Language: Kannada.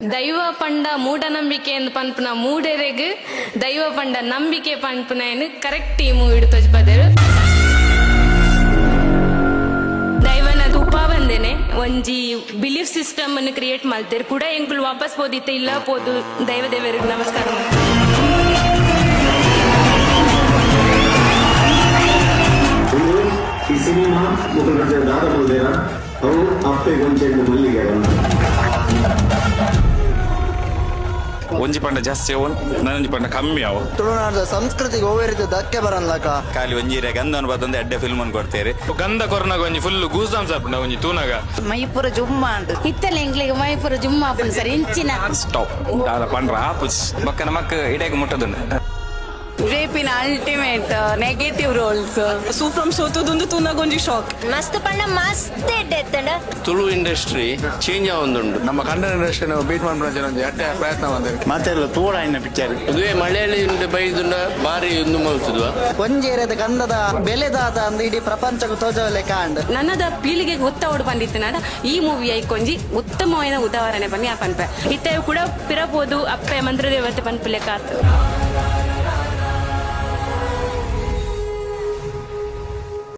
ದೈವ ಪಂಡ ಎಂದು ಪನ್ಪುನ ಮೂಡೆರೆಗ್ ದೈವ ಪಂಡ ನಂಬಿಕೆ ಪನ್ಪುನ ಏನು ಕರೆಕ್ಟ್ ಟೀಮ್ ಮೂವಿ ಇಡ್ತೊಜ್ ಬದೇರು ದೈವನದ ಉಪ ಬಂದೇನೆ, ಒಂಜಿ ಬಿಲೀಫ್ ಸಿಸ್ಟಮ್ ಅನ್ನು ಕ್ರಿಯೇಟ್ ಮಾಡ್ತಾರೆ. ಕೂಡ ಎಂಕುಲು ವಾಪಸ್ ಪೋದಿತ್ತೆ, ಇಲ್ಲ ಪೋದು. ದೈವ ದೇವರಿಗೆ ನಮಸ್ಕಾರ. ಈ ಸಿನಿಮಾ ದಾದ ಬೋದೇರ ಅವು ಅಪ್ಪೆ ಗೊಂಚೆ ಒಂಜಿ ಪಂಡ ಜಾಸ್ತಿ ಅವು ನನಂಜಿ ಪಂಡ ಕಮ್ಮಿ ಅವು ತುಳುನಾಡದ ಸಂಸ್ಕೃತಿಗೆ ಓವೇ ರೀತಿ ಧಕ್ಕೆ ಬರಲ್ಲಕ ಖಾಲಿ ಒಂಜಿರೆ ಗಂಧನ ಬತ್ತೊಂದು ಎಡ್ಡೆ ಫಿಲ್ಮ್ ಅನ್ನು ಕೊಡ್ತೇವೆ ಗಂಧ ಕೊರನಾಗ ಒಂಜಿ ಫುಲ್ ಗೂಸಾಮ್ಸ್ ಆಪುಂಡ ಒಂಜಿ ತೂನಾಗ? ಮೈಪುರ ಜುಮ್ಮ ಅಂಡ್ ಇತ್ತಲ್ಲ ಎಂಗ್ಲಿಗೆ ಮೈಪುರ ಜುಮ್ಮ ಆಪುಂಡು ಸರ್ ಇಂಚಿನ. ಸ್ಟಾಪ್ ಪಂಡ್ರ ಆಪುಸ್ ಬಕ್ಕ ನಮಕ್ ಇಡೆಗೆ ಮುಟ್ಟದುಂಡು. ರೇಪಿನ ಅಲ್ಟಿಮೇಟ್ ನೆಗೆಟಿವ್ ರೋಲ್ಸ್ ಸೂಫ್ರಮ್ ಸೋತದೊಂದು ತುನಗೊಂಜಿ ಶಾಕ್ ಮಸ್ತ್ ಪಂಡ ಮಸ್ತ್ ಎಡ್ಡೆತ್ತಂಡ ತುಳು ಇಂಡಸ್ಟ್ರಿ ಚೇಂಜ್ ಆವೊಂದುಂಡು ನಮ್ಮ ಕನ್ನಡ ಇಂಡಸ್ಟ್ರಿ ಬೀಟ್ ಮಾಡ್ಕೊಂಡು ಒಂದು ಅಟ್ಟೆ ಪ್ರಯತ್ನ ಬಂದಿದೆ. ಮತ್ತೆ ತೂಡ ಇನ್ನ ಪಿಕ್ಚರ್ ಮಳೆಯಲ್ಲಿ ಇಂದ ಬೈದುಂಡ ಬಾರಿ ಒಂದು ಮಲ್ತದ್ವ? ಕೊಂಜೇರದ ಗಂಧದ ಬೆಲೆದಾದ ಅಂದ್ ಇಡೀ ಪ್ರಪಂಚಕ್ಕೆ ತೋಜವಲೆ ಕಾಂಡ್. ನನ್ನದ ಪೀಳಿಗೆಗೆ ಒತ್ತ ಬಂದಿತ್ತು ನಾಡ. ಈ ಮೂವಿ ಐಕೊಂಜಿ ಉತ್ತಮವಾದ ಉದಾಹರಣೆ ಬನ್ನಿ ಆ ಪನ್ಪೆ. ಇತ್ತೆ ಕೂಡ ಪಿರಬಹುದು ಅಪ್ಪೆ ಮಂತ್ರದೇವತೆ ಪನ್ಪಿಲೆ ಕಾತು.